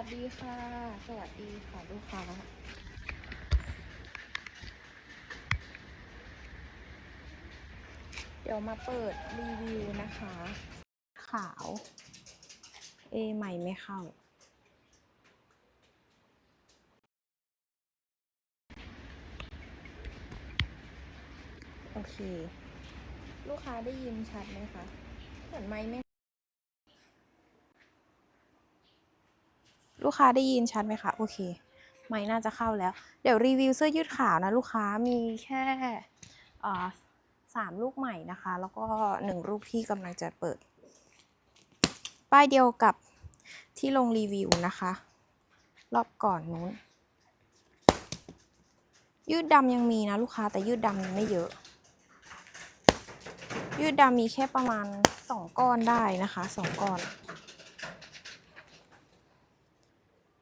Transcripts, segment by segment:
วัสดีค่ะ สวัสดีค่ะลูกค้าเดี๋ยวมาเปิดรีวิวนะคะ ขาว เอใหม่ไม่เข้า โอเค ลูกค้าได้ยินชัดไหมคะเหมือนไม่ไม่ ลูกค้าได้ยินชัดไหมคะ โอเค ไม่น่าจะเข้าแล้ว เดี๋ยวรีวิวเสื้อยืดขาวนะลูกค้ามีแค่สามลูกใหม่นะคะ แล้วก็หนึ่งลูกที่กำลังจะเปิด ป้ายเดียวกับที่ลงรีวิวนะคะ รอบก่อนนู้น ยืดดำยังมีนะลูกค้าแต่ยืดดำมีไม่เยอะ ยืดดำมีแค่ประมาณสองก้อนได้นะคะสองก้อน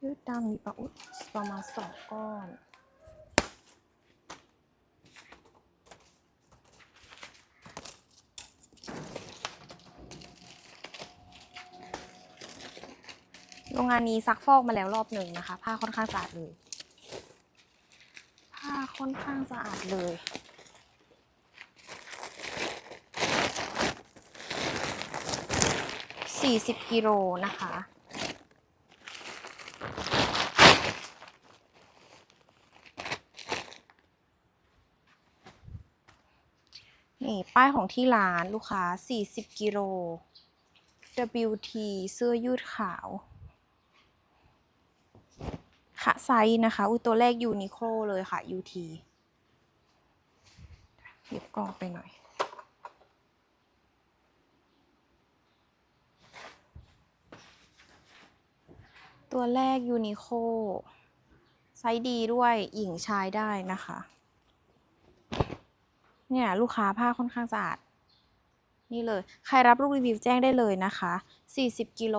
ยืดดำมีประอุดประมาณสองก้อนโรงงานนี้ซักฟอกมาแล้วรอบหนึ่งนะคะ ผ้าค่อนข้างสะอาดเลย ผ้าค่อนข้างสะอาดเลยสี่สิบกิโลนะคะ นี่ป้ายของที่ร้านลูกค้า 40 กิโล WT เสื้อยืดขาวค่ะไซส์นะคะ อุ้ยตัวแรกยูนิโคลเลยค่ะ UT เก็บกล้องไปหน่อย ตัวแรกยูนิโคไซส์ดีด้วยหญิงชายได้นะคะ เนี่ยลูกค้าผ้าค่อนข้างสะอาด นี่เลย ใครรับลูกรีวิวแจ้งได้เลยนะคะ 40กิโล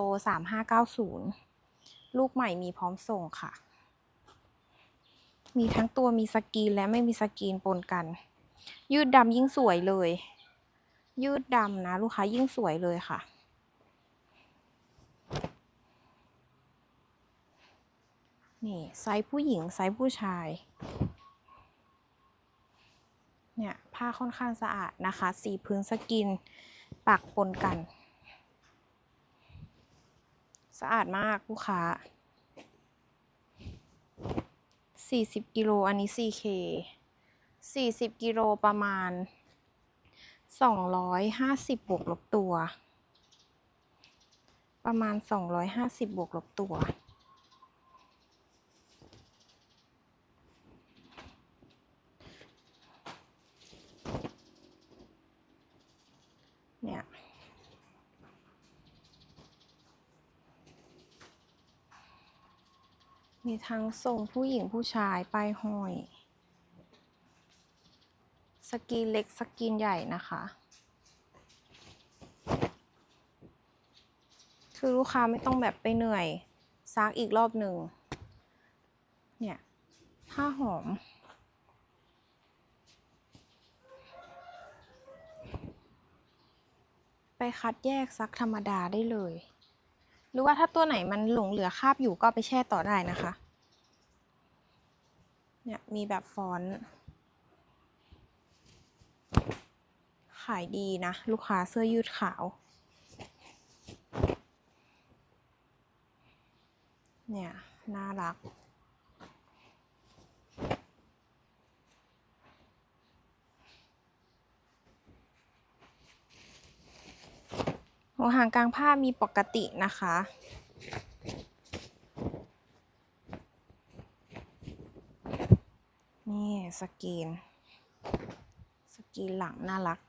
3590 ลูกใหม่มีพร้อมส่งค่ะ มีทั้งตัวมีสกรีนและไม่มีสกรีนปนกัน ยืดดำยิ่งสวยเลย ยืดดำนะ ลูกค้ายิ่งสวยเลยค่ะนี่ไซส์ผู้หญิงไซส์ผู้ชาย เนี่ยผ้าค่อนข้างสะอาดนะคะ สีพื้นสกินปักปนกัน สะอาดมากลูกค้า 40 กิโลอันนี้ 4K 40 กิโลประมาณ 250 บวกลบตัว ประมาณ 250 บวกลบตัว เนี่ย มีทั้งทรงผู้หญิงผู้ชายป้ายห้อย สกีนเล็กสกีนใหญ่นะคะ คือลูกค้าไม่ต้องแบบไปเหนื่อยซักอีกรอบหนึ่ง เนี่ยผ้าหอมไปคัดแยกซักธรรมดาได้เลย รือว่าถ้าตัวไหนมันหลงเหลือคาบอยู่ก็ไปแช่ต่อได้นะคะ เนี่ยมีแบบฟอนต์ขายดีนะ ลูกค้าเสื้อยืดขาว เนี่ย น่ารัก หัวหางกลางผ้ามีปกตินะคะ นี่สกรีน สกรีนหลังน่ารัก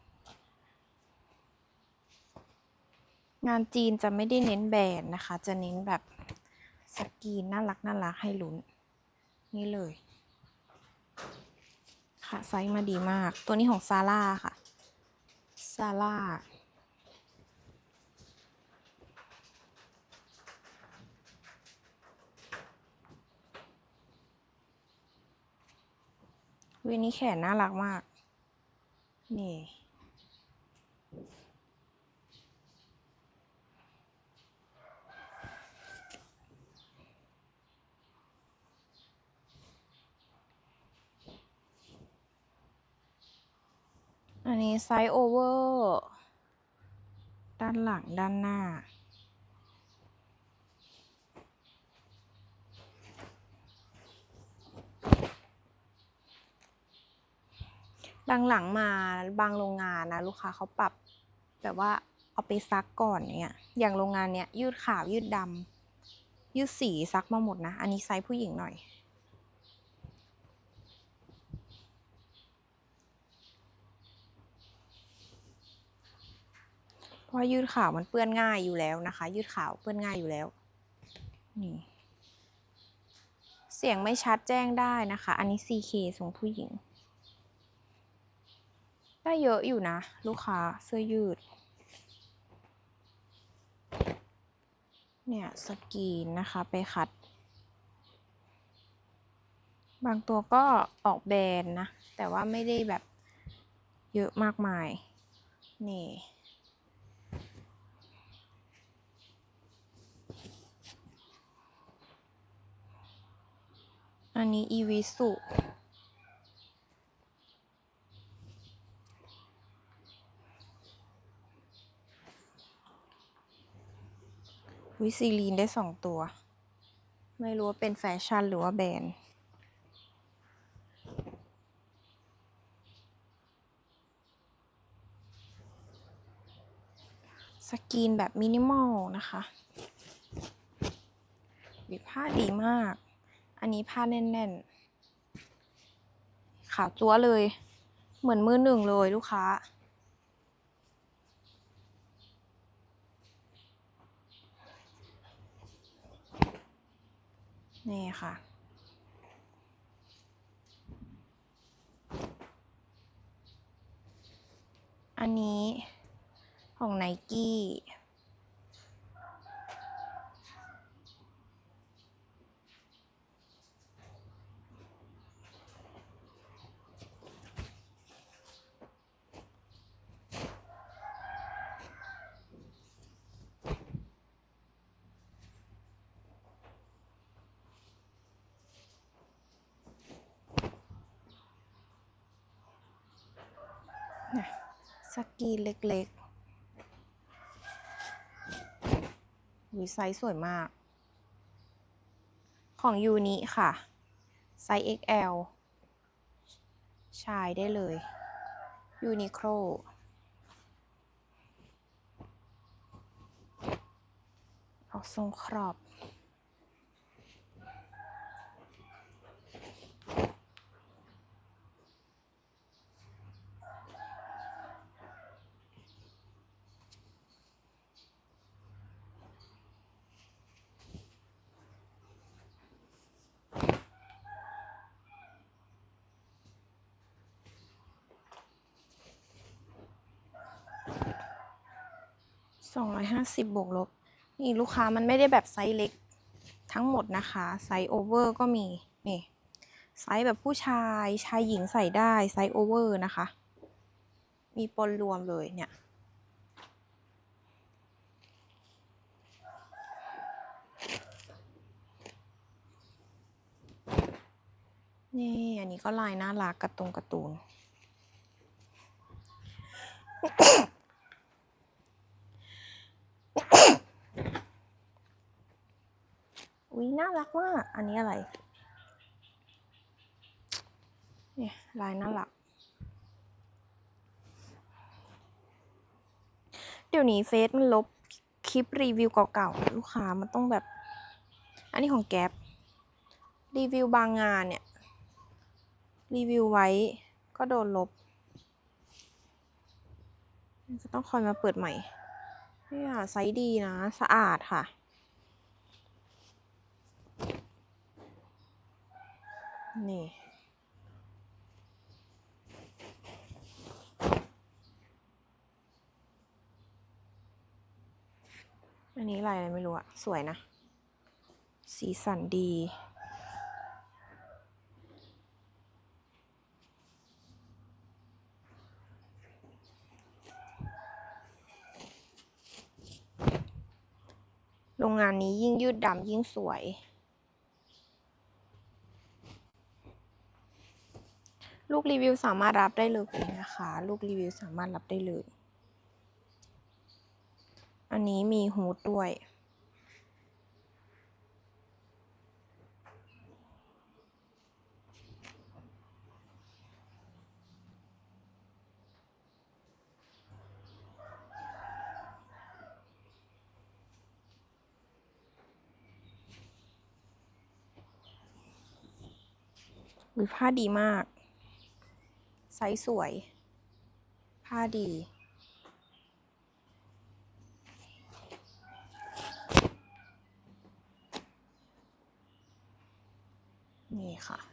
งานจีนจะไม่ได้เน้นแบรนด์นะคะ จะเน้นแบบสกรีนน่ารักน่ารักให้ลุ้น นี่เลย ค่ะไซส์มาดีมาก ตัวนี้ของซาร่าค่ะซาร่า วินี้แขนน่ารักมาก นี่ อันนี้ไซส์โอเวอร์ ด้านหลังด้านหน้า หลังๆมาบางโรงงานนะลูกค้าเขาปรับแบบว่าเอาไปซักก่อนเนี่ยอย่างโรงงานเนี้ยยืดขาวยืดดำยืดสีซักมาหมดนะ อันนี้ไซส์ผู้หญิงหน่อย เพราะยืดขาวมันเปื้อนง่ายอยู่แล้วนะคะ ยืดขาวเปื้อนง่ายอยู่แล้วนี่เสียงไม่ชัดแจ้งได้นะคะ อันนี้ CK ทรงผู้หญิง ได้เยอะอยู่นะ ลูกค้าเสื้อยืด เนี่ยสกรีนนะคะไปคัด บางตัวก็ออกแบรนด์นะ แต่ว่าไม่ได้แบบเยอะมากมาย นี่อันนี้อีวิสุ วิซีลีนได้สองตัว ไม่รู้ว่าเป็นแฟชั่นหรือว่าแบรนด์สกรีนแบบมินิมอลนะคะวิผ้าดีมาก อันนี้ผ้าแน่นๆ ขาวจั๊วเลย เหมือนมือหนึ่งเลยลูกค้า คะ อันนี้ของไนกี้ นะ สกรีเล็กๆวิไซส์สวยมาก ของยูนิค่ะ ไซส์ XL ชายได้เลยยูนิโคลออกทรงครอบ สองร้อยห้าสิบบวกลบ นี่ลูกค้ามันไม่ได้แบบไซส์เล็กทั้งหมดนะคะ ไซส์โอเวอร์ก็มี นี่ ไซส์แบบผู้ชายชายหญิงใส่ได้ไซส์โอเวอร์นะคะ มีปนรวมเลยเนี่ยนี่ อันนี้ก็ลายน่ารักกระตุงกร์ตูน อุ้ยน่ารักมาก อันนี้อะไร เนี่ยลายน่ารัก เดี๋ยวนี้เฟซมันลบคลิปรีวิวเก่าๆ ลูกค้ามันต้องแบบ อันนี้ของแก๊ปรีวิวบางงานเนี่ย รีวิวไว้ก็โดนลบก็ต้องคอยมาเปิดใหม่เนี่ยไซส์ดีนะ สะอาดค่ะ นี่ อันนี้ลายอะไรไม่รู้อะสวยนะ สีสันดีโรงงานนี้ยิ่งยืดดำยิ่งสวย ลูกรีวิวสามารถรับได้เลยนะคะ ลูกรีวิวสามารถรับได้เลย อันนี้มีฮูดด้วย วิผ้าดีมาก ไซส์สวย ผ้าดี นี่ค่ะ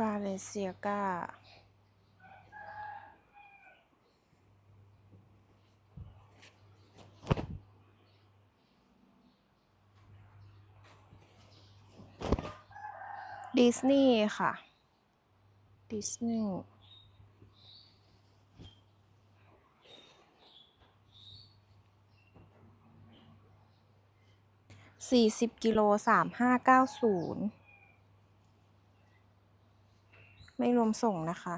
บาเลเซียกาดิสนีย์ค่ะ ดิสนีย์สี่สิบกิโลสามห้าเก้าศูนย์ ไม่รวมส่งนะคะ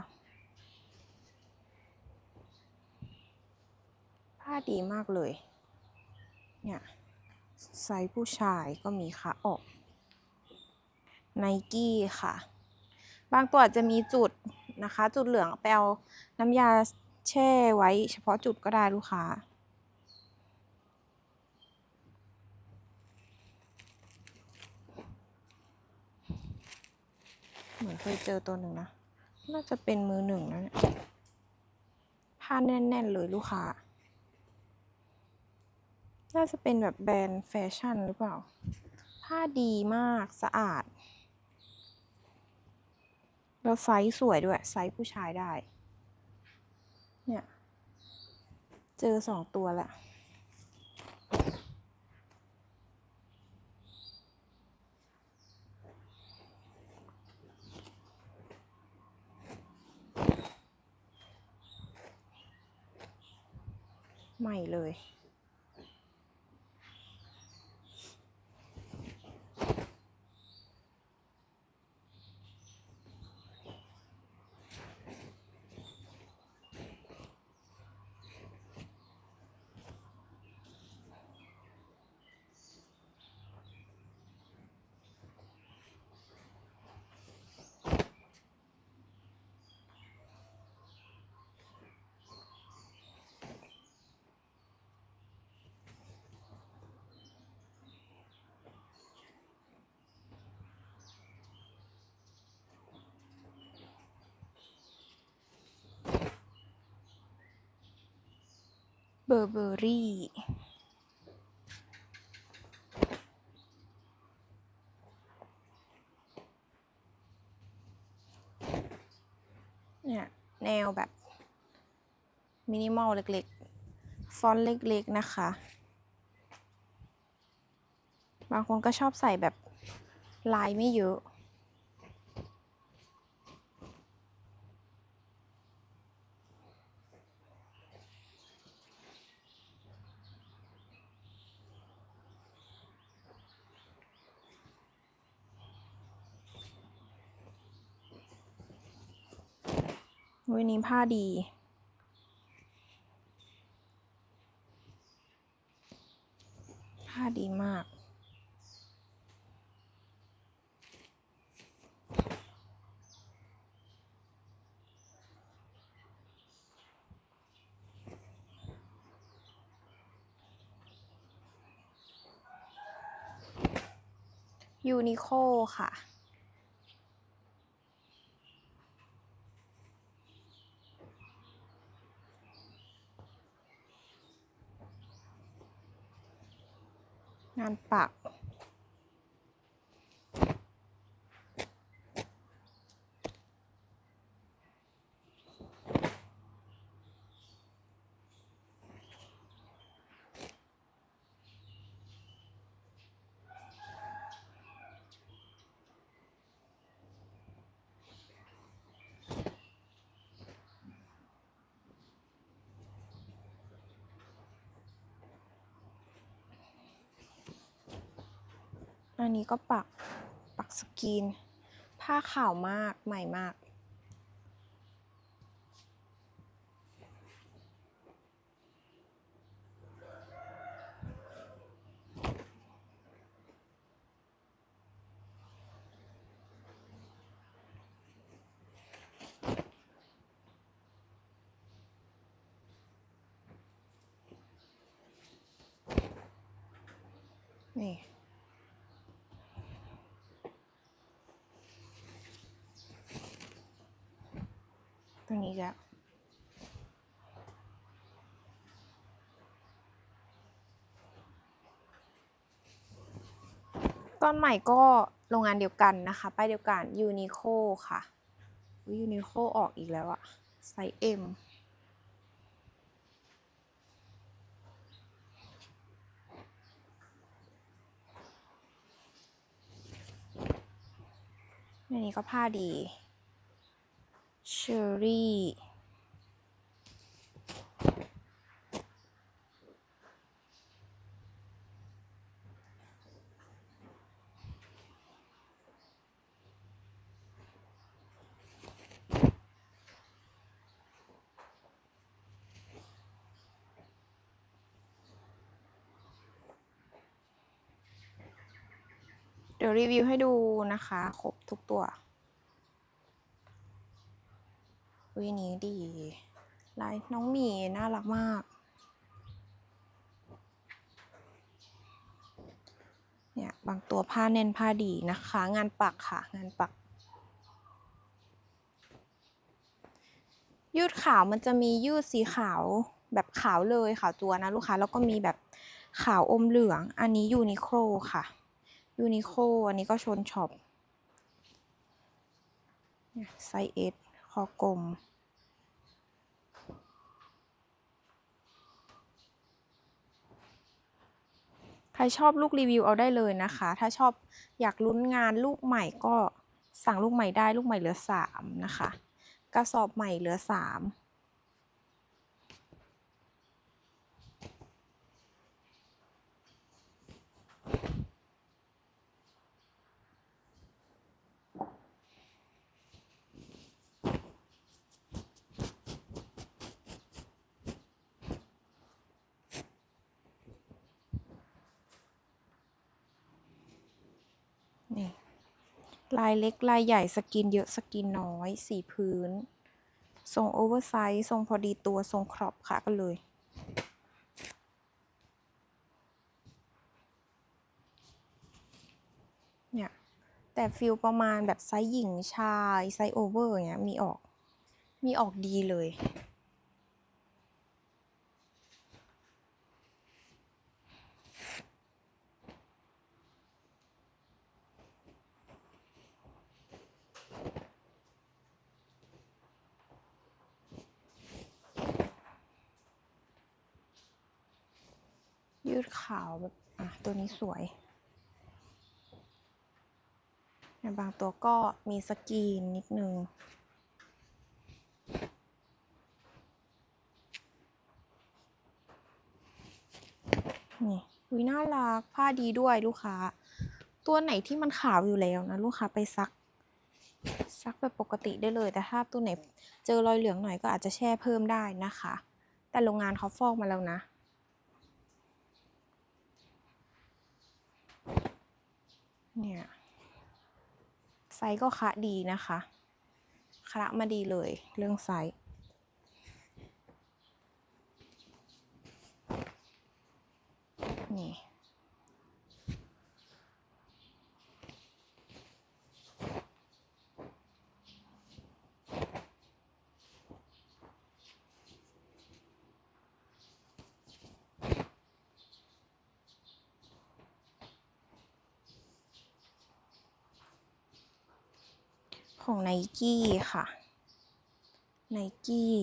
ผ้าดีมากเลย เนี่ยไซส์ผู้ชายก็มีขาออกไนกี้ค่ะ บางตัวอาจจะมีจุดนะคะ จุดเหลืองไปเอาน้ำยาแช่ไว้เฉพาะจุดก็ได้ลูกค้า เหมือนเคยเจอตัวหนึ่งนะ น่าจะเป็นมือหนึ่งนะเนี่ยผ้าแน่น ๆ เลยลูกค้า น่าจะเป็นแบบแบรนด์แฟชั่นหรือเปล่า ผ้าดีมากสะอาด แล้วไซส์สวยด้วย ไซส์ผู้ชายได้ เนี่ย เจอสองตัวแหละ ใหม่เลย อร์เบอรี่เนี่ยแนวแบบ มินิมอลเล็กๆ ฟอนต์เล็กๆ นะคะ บางคนก็ชอบใส่แบบลายไม่เยอะ วันนี้ผ้าดี ผ้าดีมากยูนิโคค่ะ งานปัก น อันนี้ก็ปักปักสกรีน ผ้าขาวมากใหม่มาก นี่ ตัวนี้จะ ก้อนใหม่ก็โรงงานเดียวกันนะคะป้ายเดียวกันยูนิโคค่ะยูนิโคออกอีกแล้วอะไซส์ M อันนี้ก็ผ้าดีเชอรี่ ดี๋ยวรีวิวให้ดูนะคะ ครบทุกตัววินี้ดีลายน้องหมีน่ารักมาก เนี่ยบางตัวผ้าเน้นผ้าดีนะคะ งานปักค่ะ งานปัก ยืดขาวมันจะมียืดสีขาวแบบขาวเลยขาวจัวนะลูกค้า แล้วก็มีแบบขาวอมเหลือง อันนี้ยูนิโคลค่ะ ยูนิโคอันนี้ก็ชนช็อปไซส์เอสคอกลม ใครชอบลูกรีวิวเอาได้เลยนะคะ ถ้าชอบอยากลุ้นงานลูกใหม่ก็สั่งลูกใหม่ได้ลูกใหม่เหลือสามนะคะ กระสอบใหม่เหลือสาม ลายเล็กลายใหญ่สกินเยอะสกินน้อย สีพื้น ทรงโอเวอร์ไซส์ทรงพอดีตัวทรงครอปค่ะกันเลยเนี่ยแต่ฟิลประมาณแบบไซส์หญิงชาย ไซส์โอเวอร์เงี้ยมีออก มีออกดีเลย ยืดขาวแบบอะตัวนี้สวยในบางตัวก็มีสกรีนนิดนึง นี่วิน่ารัก ผ้าดีด้วยลูกค้า ตัวไหนที่มันขาวอยู่แล้วนะ ลูกค้าไปซัก ซักแบบปกติได้เลย แต่ถ้าตัวไหนเจอรอยเหลืองหน่อยก็อาจจะแช่เพิ่มได้นะคะ แต่โรงงานเขาฟอกมาแล้วนะ เนี่ยไซส์ก็คะดีนะคะคะมาดีเลยเรื่องไซส์นี่ ของไนกี้ค่ะไนกี้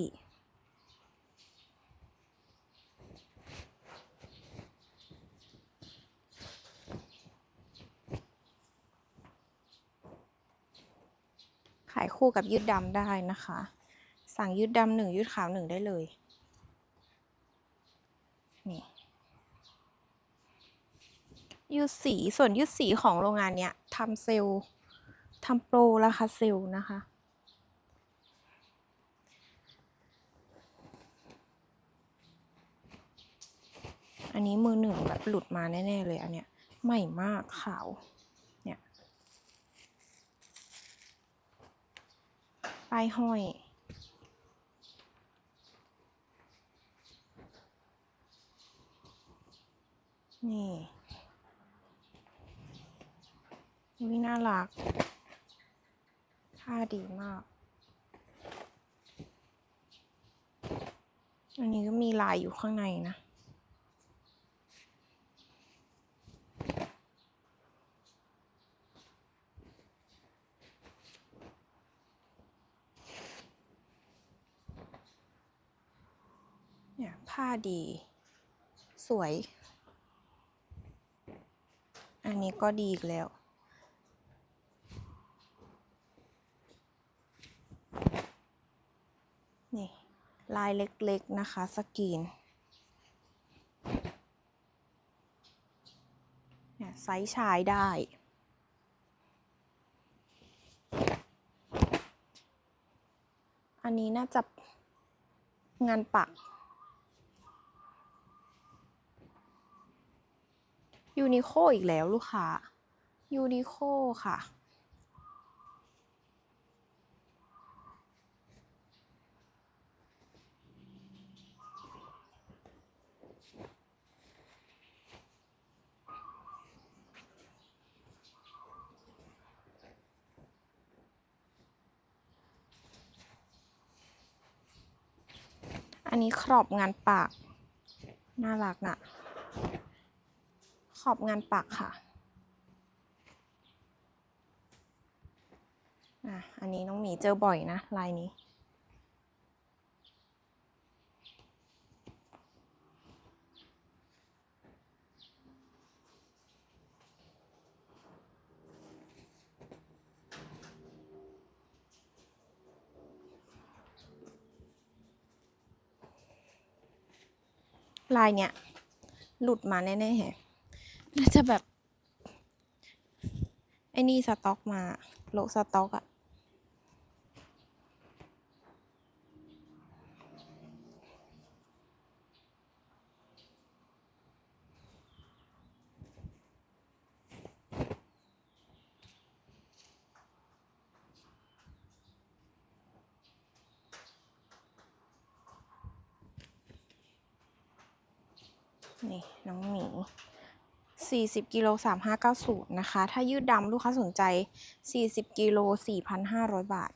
ขายคู่กับยืดดำได้นะคะ สั่งยืดดำหนึ่งยืดขาวหนึ่งได้เลย นี่ ยืดสีส่วนยืดสีของโรงงานเนี้ยทำเซลล์ ทำโปรราคาเซลล์นะคะ อันนี้มือหนึ่งแบบหลุดมาแน่ ๆ เลยอันเนี้ยใหม่มากขาว เนี่ยป้ายห้อยนี่วิน่ารัก ท่าดีมาก อันนี้ก็มีลายอยู่ข้างในนะ เนี่ยผ้าดี สวย อันนี้ก็ดีอีกแล้ว นี่ ลายเล็กๆนะคะสกรีนเนี่ยไซส์ชายได้ อันนี้น่าจะงานปัก ยูนิโคอีกแล้วลูกค้า ยูนิโคค่ะ อันนี้ขอบงานปาก น่ารักน่ะขอบงานปากค่ะอะ อันนี้น้องหมีเจอบ่อยนะลายนี้ ลายเนี้ยหลุดมาแน่ๆน่าจะแบบ ไอ้นี่สต็อกมา โลสต็อกอะ นี่น้องหมี40กิโล3590 นะคะ ถ้ายืดดำลูกค้าสนใจ 40กิโล4,500 บาท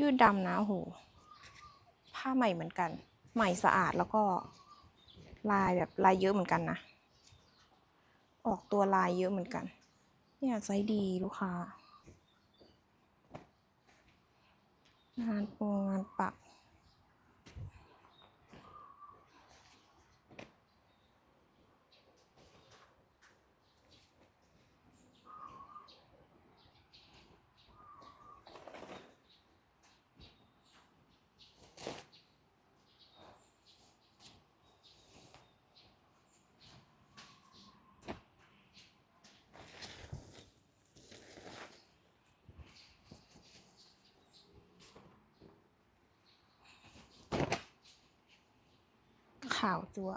ยืดดำนะโหผ้าใหม่เหมือนกัน ใหม่สะอาดแล้วก็ ลายแบบลายเยอะเหมือนกันนะ ออกตัวลายเยอะเหมือนกัน เนี่ยไซส์ดีลูกค้า งานปูงานปักาวจัว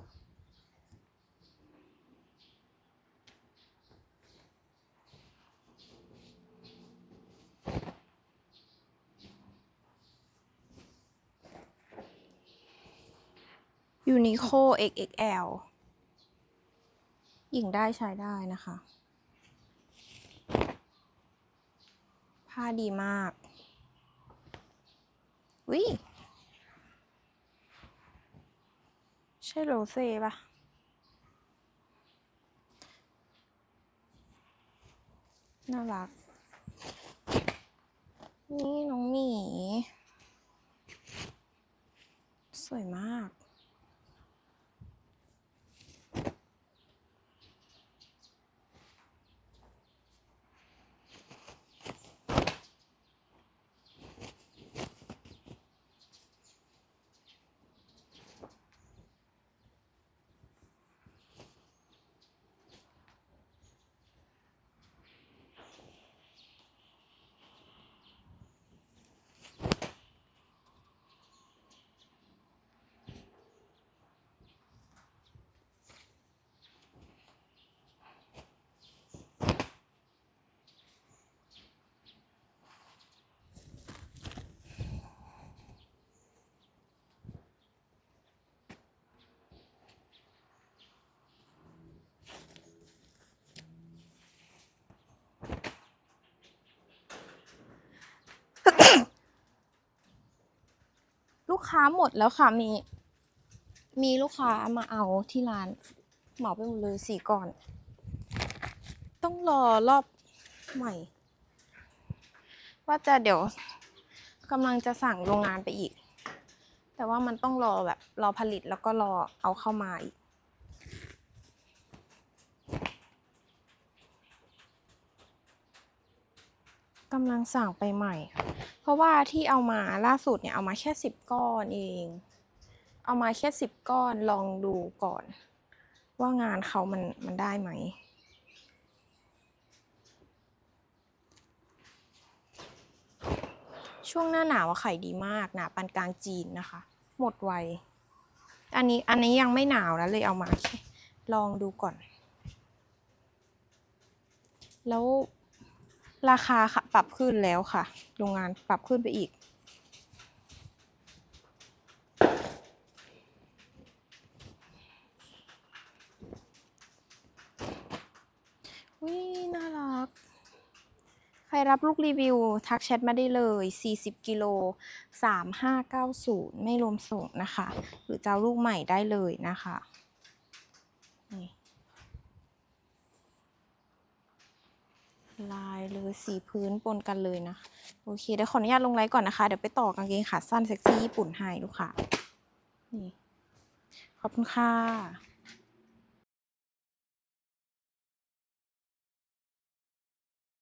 ยูนิโค XXL หญิงได้ใช้ได้นะคะ ผ้าดีมากวิ ใช่โรเซ่ปะน่ารัก นี่น้องหมี สวยมาก ค้าหมดแล้วค่ะ มี มีลูกค้ามาเอาที่ร้านเหมาไปหมดเลยสี่ก่อน ต้องรอรอบใหม่ ว่าจะเดี๋ยวกำลังจะสั่งโรงงานไปอีก แต่ว่ามันต้องรอแบบรอผลิตแล้วก็รอเอาเข้ามาอีกำลังสั่งไปใหม่ เพราะว่าที่เอามาล่าสุดเนี่ยเอามาแค่สิบก้อนเอง เอามาแค่สิบก้อนลองดูก่อน ว่างานเขามันมันได้ไหมช่วงหน้าหนาวอะขายดีมากหนาปานกลางจีนนะคะ หมดไว อันนี้อันนี้ยังไม่หนาวนะเลยเอามา ลองดูก่อน แล้ว ราคาค่ะปรับขึ้นแล้วค่ะ โรงงานปรับขึ้นไปอีก วิน่ารัก ใครรับลูกรีวิว ทักแชทมาได้เลย 40 กิโล 3590 ไม่รวมส่งนะคะ หรือจะลูกใหม่ได้เลยนะคะ นี่ ลายเลยสีพื้นปนกันเลยนะ โอเคเดี๋ยวขออนุญาตลงไลน์ก่อนนะคะ เดี๋ยวไปต่อกางเกงขาสั้นเซ็กซี่ญี่ปุ่นให้ลูกค่ะนี่ขอบคุณค่ะ